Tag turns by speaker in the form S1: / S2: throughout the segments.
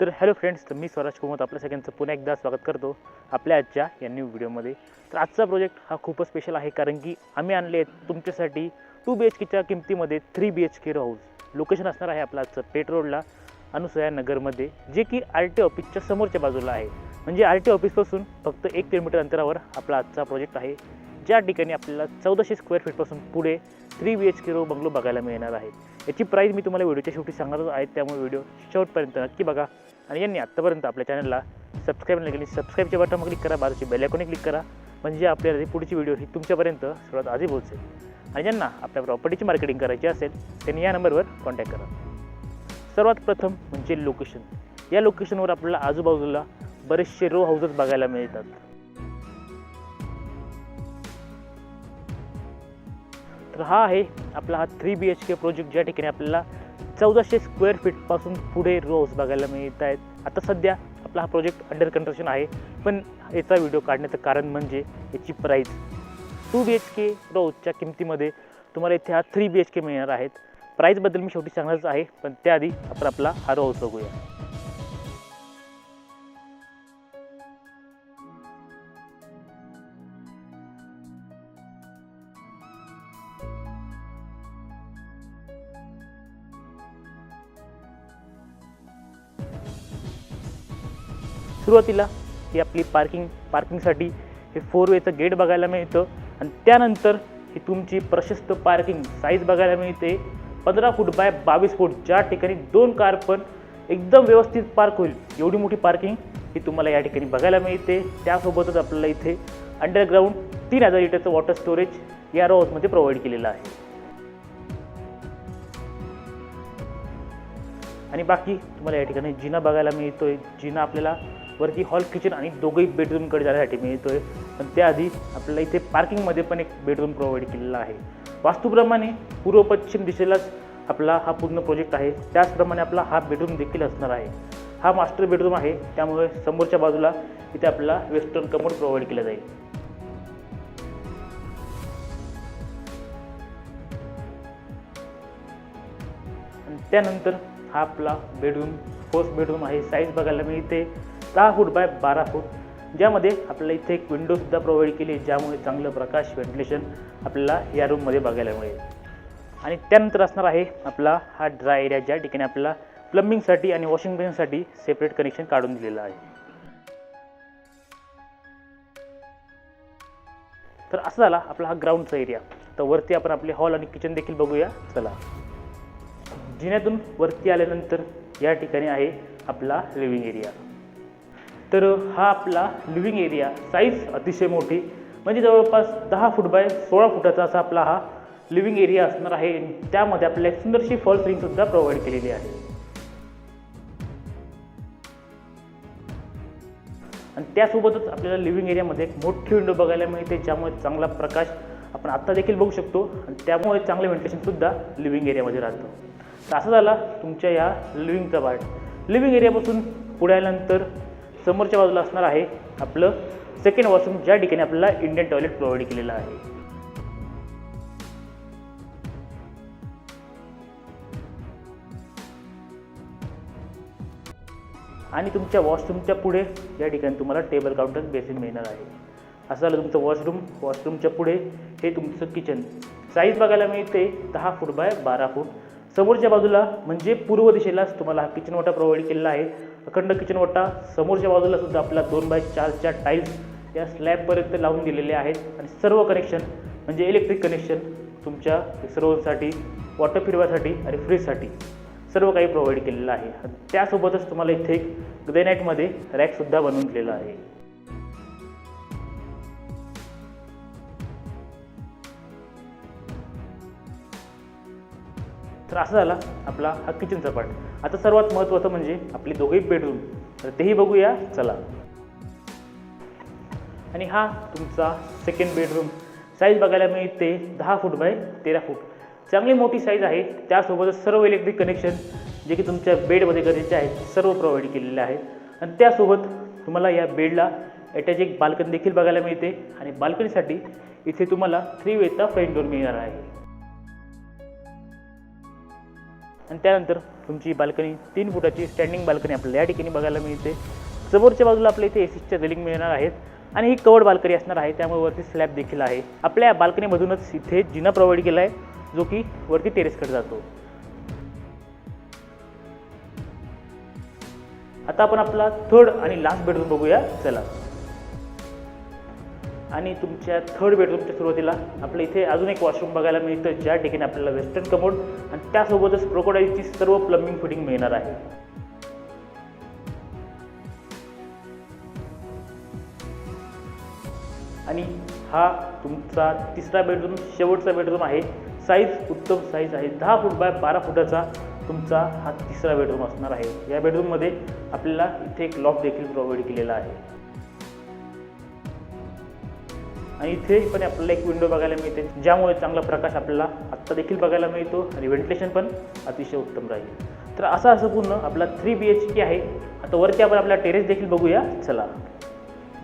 S1: तर hello friends तर मी स्वराज कुमत आपल्या सगळ्यांचं पुन्हा एकदा स्वागत करतो आपल्या आजच्या या न्यू व्हिडिओमध्ये तर आजचा प्रोजेक्ट हा खूपच स्पेशल आहे कारण की आम्ही आणले आहेत तुमच्यासाठी टू बी एच केच्या किमतीमध्ये three B H K house location असणार आहे आपलं आजचं पेट रोडला अनुसया नगरमध्ये जे की आर टी ऑफिसच्या समोरच्या बाजूला आहे. म्हणजे आर टी ऑफिसपासून फक्त एक किलोमीटर अंतरावर आपला आजचा प्रोजेक्ट आहे. ज्या ठिकाणी आपल्याला चौदाशे स्क्वेअर फीटपासून पुढे three B H K row bungalow बघायला मिळणार आहे. याची प्राईस मी तुम्हाला व्हिडिओच्या शेवटी सांगणारच आहे त्यामुळे व्हिडिओ शेवटपर्यंत नक्की बघा. आणि यांनी आत्तापर्यंत आपल्या चॅनलला सबस्क्राईब नाही केली सबस्क्राईबच्या बटन क्लिक करा बाजूची बेल क्लिक करा. म्हणजे आपल्याला पुढची व्हिडिओ ही तुमच्यापर्यंत सर्वात आधी पोहोचेल. आणि ज्यांना आपल्या प्रॉपर्टीची मार्केटिंग करायची असेल त्यांनी या नंबरवर कॉन्टॅक्ट करा. सर्वात प्रथम म्हणजे लोकेशन या लोकेशनवर आपल्याला आजूबाजूला बरेचसे रो हाऊसेस बघायला मिळतात. तर हा आहे आपला हा three B H K project ज्या ठिकाणी आपल्याला चौदाशे स्क्वेअर फीटपासून पुढे रोज बघायला मिळत आहेत. आता सध्या आपला हा प्रोजेक्ट अंडर कन्स्ट्रक्शन आहे. पण याचा व्हिडिओ काढण्याचं कारण म्हणजे याची price two B H K रोजच्या किमतीमध्ये तुम्हाला इथे हा थ्री बी एच के मिळणार आहेत. प्राईजबद्दल मी शेवटी सांगणारच आहे. पण त्याआधी आपण आपला हा रोज बघूया. सुरुवातीला ही आपली पार्किंग पार्किंगसाठी हे फोर वेचं गेट बघायला मिळतं. आणि त्यानंतर ही तुमची प्रशस्त पार्किंग साईज बघायला मिळते. पंधरा फूट बाय बावीस फूट ज्या ठिकाणी दोन कार पण एकदम व्यवस्थित पार्क होईल एवढी मोठी पार्किंग ही तुम्हाला या ठिकाणी बघायला मिळते. त्यासोबतच आपल्याला इथे अंडरग्राऊंड तीन हजार लिटरचं वॉटर स्टोरेज या रो प्रोव्हाइड केलेलं आहे. आणि बाकी तुम्हाला या ठिकाणी जिना बघायला मिळतोय. जिना आपल्याला वरती हॉल किचन आणि दोघंही बेडरूमकडे जाण्यासाठी मिळतोय. पण त्याआधी आपल्याला इथे पार्किंगमध्ये पण एक बेडरूम प्रोव्हाइड केलेला आहे. वास्तूप्रमाणे पूर्व पश्चिम दिशेलाच आपला हा पूर्ण प्रोजेक्ट आहे. त्याचप्रमाणे आपला हा बेडरूम देखील असणार आहे. हा मास्टर बेडरूम आहे. त्यामुळे समोरच्या बाजूला इथे आपला वेस्टर्न कमोड प्रोव्हाइड केलं जाईल. त्यानंतर हा आपला बेडरूम फर्स्ट बेडरूम आहे. साईज बघायला मिळते. दहा फूट बाय बारा फूट ज्यामध्ये आपल्याला इथे एक विंडोसुद्धा प्रोव्हाइड केली ज्यामुळे चांगलं प्रकाश व्हेंटिलेशन आपल्याला या रूममध्ये बघायला मिळेल. आणि त्यानंतर असणार आहे आपला हा ड्राय एरिया ज्या ठिकाणी आपल्याला प्लंबिंगसाठी आणि वॉशिंग मशीनसाठी सेपरेट कनेक्शन काढून दिलेलं आहे. तर असं झाला आपला हा ग्राउंडचा एरिया तर वरती आपण आपले हॉल आणि किचन देखील बघूया. चला. जिन्यातून वरती आल्यानंतर या ठिकाणी आहे आपला लिव्हिंग एरिया तर हा आपला लिव्हिंग एरिया साईज अतिशय मोठी. म्हणजे जवळपास दहा फूट बाय सोळा फुटाचा असा आपला हा लिव्हिंग एरिया असणार आहे. त्यामध्ये आपल्याला एक सुंदरशी फॉल सुद्धा प्रोव्हाइड केलेली आहे. आणि त्यासोबतच आपल्याला लिव्हिंग एरियामध्ये एक मोठी विंडो बघायला मिळते ज्यामुळे चांगला प्रकाश आपण आत्ता देखील बघू शकतो. आणि त्यामुळे चांगलं व्हेंटिलेशनसुद्धा लिव्हिंग एरियामध्ये राहतं. तर असं झाला तुमच्या या लिव्हिंगचा पार्ट लिव्हिंग एरियापासून पुढे आल्यानंतर समोरच्या बाजूला असणार आहे आपलं सेकंड वॉशरूम ज्या ठिकाणी आपल्याला इंडियन टॉयलेट प्रोव्हाइड केलेलं आहे. आणि तुमच्या वॉशरूमच्या पुढे या ठिकाणी तुम्हाला टेबल काउंटर बेसिन मिळणार आहे. असं झालं तुमचं वॉशरूम वॉशरूमच्या पुढे हे तुमचं किचन साईज बघायला मिळते दहा फूट बाय बारा फूट समोरच्या बाजूला म्हणजे पूर्व दिशेलाच तुम्हाला हा किचन ओटा प्रोव्हाइड केलेला आहे. अखंड किचन वट्टा समोरच्या बाजूला सुद्धा आपला दोन बाय चारच्या टाईल्स या स्लॅबपर्यंत लावून दिलेले आहेत. आणि सर्व कनेक्शन म्हणजे इलेक्ट्रिक कनेक्शन तुमच्या सर्वांसाठी वॉटर फिरवासाठी आणि फ्रीजसाठी सर्व काही प्रोव्हाइड केलेलं आहे. आणि त्यासोबतच तुम्हाला इथे एक ग्रेनाईटमध्ये रॅकसुद्धा बनवून दिलेला आहे. तर असं झाला आपला हा किचनचा पार्ट आता सर्वात महत्त्वाचं म्हणजे आपली दोघेही बेडरूम तर तेही बघूया चला. आणि हा तुमचा सेकंड बेडरूम साईज बघायला मिळते दहा फूट बाय तेरा फूट चांगली मोठी साईज आहे त्यासोबतच सर्व इलेक्ट्रिक कनेक्शन जे की तुमच्या बेडमध्ये गरजेचे आहेत सर्व प्रोव्हाइड केलेले आहेत. आणि त्यासोबत तुम्हाला या बेडला अटॅच एक बाल्कनी देखील बघायला मिळते आणि बाल्कनीसाठी इथे तुम्हाला थ्री वेचा फ्रंट डोर मिळणार आहे. आणि त्यानंतर तुमची बाल्कनी तीन फुटाची स्टँडिंग बाल्कनी आपल्याला या ठिकाणी बघायला मिळते. समोरच्या बाजूला आपल्या इथे एसीच्या रेलिंग मिळणार आहेत आणि ही कवर्ड बाल्कनी असणार आहे त्यामुळे वरती स्लॅब देखील आहे. आपल्या बाल्कनीमधूनच इथे जिना प्रोव्हाइड केला आहे जो की वरती टेरेसकडे जातो. आता आपण आपला थर्ड आणि लास्ट बेडरूम बघूया. चला. आणि तुमच्या थर्ड बेडरूमच्या सुरुवातीला आपल्या इथे अजून एक वॉशरूम बघायला मिळतं ज्या ठिकाणी आपल्याला वेस्टर्न कमोड आणि त्यासोबतच क्रोकोडाईलची सर्व प्लंबिंग फिटिंग मिळणार आहे. आणि हा तुमचा तिसरा बेडरूम शेवटचा बेडरूम आहे. साईज उत्तम साईज आहे. दहा फूट बाय बारा फुटाचा तुमचा हा तिसरा बेडरूम असणार आहे. या बेडरूममध्ये आपल्याला इथे एक लॉक देखील प्रोव्हाइड केलेला आहे. आणि इथे पण आपल्याला एक विंडो बघायला मिळते. ज्यामुळे चांगला प्रकाश आपल्याला आत्ता देखील बघायला मिळतो आणि व्हेंटिलेशन पण अतिशय उत्तम राहील. तर असं असं पूर्ण आपला थ्री बी एच के आहे. आता वरती आपण आपला टेरेस देखील बघूया. चला.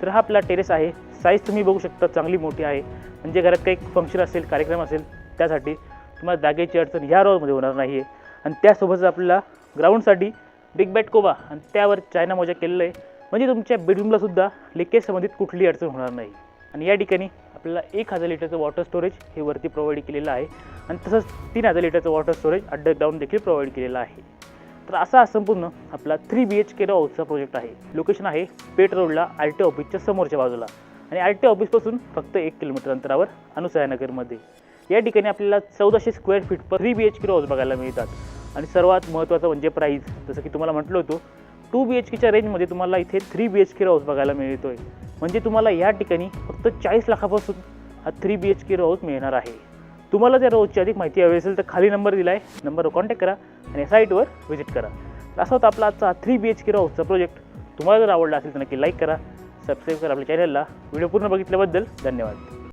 S1: तर हा आपला टेरेस आहे. साईज तुम्ही बघू शकता चांगली मोठी आहे. म्हणजे घरात काही फंक्शन असेल कार्यक्रम असेल त्यासाठी तुम्हाला जागेची अडचण ह्या रोजमध्ये होणार नाही आहे आणि त्यासोबतच आपल्याला ग्राउंडसाठी बिग बॅट कोबा आणि त्यावर चायना मोजा केलेलं आहे. म्हणजे तुमच्या बेडरूमला सुद्धा लिकेज संबंधित कुठलीही अडचण होणार नाही. आणि या ठिकाणी आपल्याला एक हजार लिटरचं वॉटर स्टोरेज हे वरती प्रोव्हाइड केलेलं आहे. आणि तसंच तीन हजार लिटरचं वॉटर स्टोरेज अंडरग्राऊंड देखील प्रोव्हाइड केलेलं आहे. तर असा संपूर्ण आपला थ्री बी एच के हाऊसचा प्रोजेक्ट आहे. लोकेशन आहे पेट रोडला आर टी ऑफिसच्या समोरच्या बाजूला. आणि आर टी ऑफिसपासून फक्त एक किलोमीटर अंतरावर अनुसयानगरमध्ये या ठिकाणी आपल्याला चौदाशे square feet per three B H K house बघायला मिळतात. आणि सर्वात महत्त्वाचं म्हणजे प्राईस जसं की तुम्हाला म्हटलं होतं टू बी एच केच्या रेंजमध्ये तुम्हाला इथे three B H K house बघायला मिळतो आहे म्हणजे तुम्हाला या ठिकाणी फक्त चाळीस लाखापासून हा three B H K house मिळणार आहे. तुम्हाला जर रोजची अधिक माहिती हवी असेल तर खाली नंबर दिला आहे नंबरवर कॉन्टॅक्ट करा आणि साईटवर व्हिजिट करा. असं असा होता आपला आजचा थ्री बी एच के हाऊसचा प्रोजेक्ट तुम्हाला जर आवडला असेल तर नक्की लाईक करा सबस्क्राईब करा आपल्या चॅनलला व्हिडिओ पूर्ण बघितल्याबद्दल धन्यवाद.